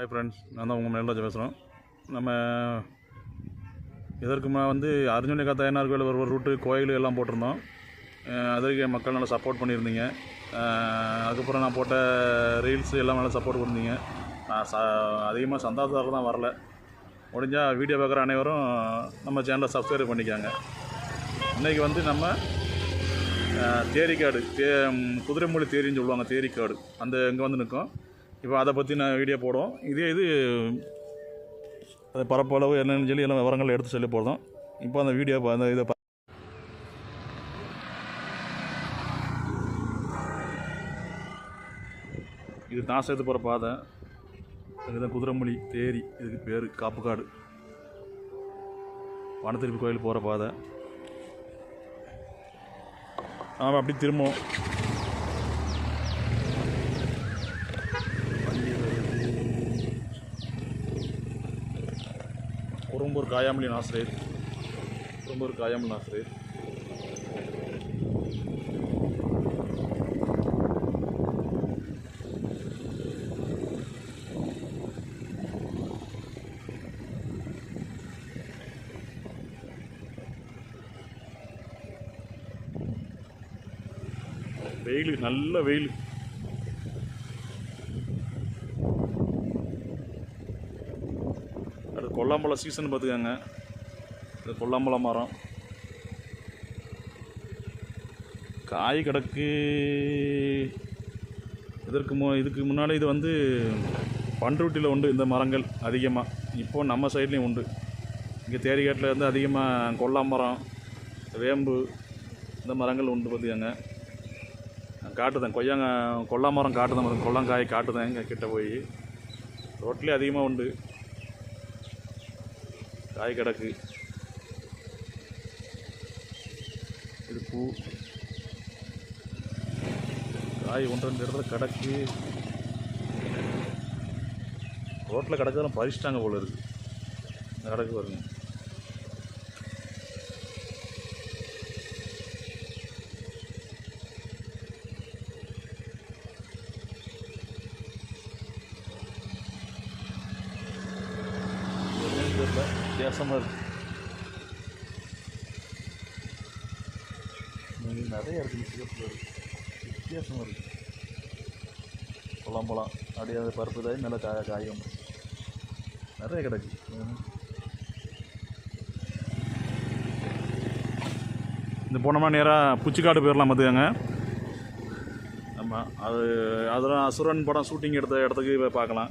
Hi friends நான் தான் உங்கள் மேலராஜா பேசுகிறோம் நம்ம இதற்கு வந்து அர்ஜுனி தாயனார் கோயில் ஒரு ஒரு ரூட்டு கோயில் எல்லாம் போட்டிருந்தோம். அதற்கு மக்கள் நல்லா சப்போர்ட் பண்ணியிருந்தீங்க. அதுக்கப்புறம் நான் போட்ட ரீல்ஸ் எல்லாம் நல்லா சப்போர்ட் கொடுத்தீங்க. நான் ச அதிகமாக சந்தாதாரம் தான் வரல. முடிஞ்சால் வீடியோ பார்க்குற அனைவரும் நம்ம சேனலை சப்ஸ்கிரைப் பண்ணிக்காங்க. இன்றைக்கி வந்து நம்ம தேரிக்காடு தே குதிரைமொழி தேரின்னு சொல்லுவாங்க தேரிக்காடு. அந்த இங்கே வந்து நிற்கும். இப்போ அதை பற்றி நான் வீடியோ போடுவோம். இதே இது அது பரப்பளவு என்னென்னு சொல்லி எல்லாம் விவரங்கள் எடுத்து சொல்லி போடுறோம். இப்போ அந்த வீடியோ அந்த இதை இது நான் சேர்த்து போகிற பாதை. இதுதான் குதிரைமொழி தேரி இதுக்கு பேர் காப்புக்காடு. வனத்திருப்பி கோயில் போகிற பாதை. நாம் அப்படி திரும்புவோம். குறும்பூர் காயாமலி ஆசிரியர் குறும்பூர் காயாமலி ஆசிரியர் வெயில் நல்ல வெயில். கொல்லாம்பழம் சீசன் பார்த்துக்கோங்க. இது கொல்லாம்பழம் மரம். காய் கிடக்கு. இதற்கு மு இதுக்கு முன்னாடி இது வந்து பண்ருட்டியில் உண்டு இந்த மரங்கள் அதிகமாக இப்போ நம்ம சைட்லேயும் உண்டு. இங்கே தேரிகாட்டில் வந்து அதிகமாக கொல்லாமரம் வேம்பு இந்த மரங்கள் உண்டு பார்த்துக்கோங்க. நான் காட்டுதேன். கொய்யாங்க கொல்லா மரம் காட்டுதேன். பாருங்க, கொல்லாங்காய் காட்டுதேன் இங்கே கிட்டே போய். ரோட்லேயே அதிகமாக உண்டு. காய் கிடக்கு. இது பூ. காய் ஒன்று இடத்துல கிடக்கு. ரோட்டில் கிடக்கிறதெல்லாம் பறிச்சிட்டாங்க போல இருக்குது கிடக்கு பாருங்க என்னன்னு தெரியல வித்தியாசமாக இருக்கு நிறைய இருக்குது சிகப்பில் இருக்குது வித்தியாசமாக இருக்குது பழம்பழம் அப்படியே அது பருப்பு தாய் நல்லா காய காயும் நிறைய கிடைக்கும் இந்த போனோமா நேராக புச்சிக்காடு போயிடலாம் பார்த்துக்கோங்க ஆமாம் அது அதெல்லாம் அசுரன் படம் ஷூட்டிங் எடுத்த இடத்துக்கு போய் பார்க்கலாம்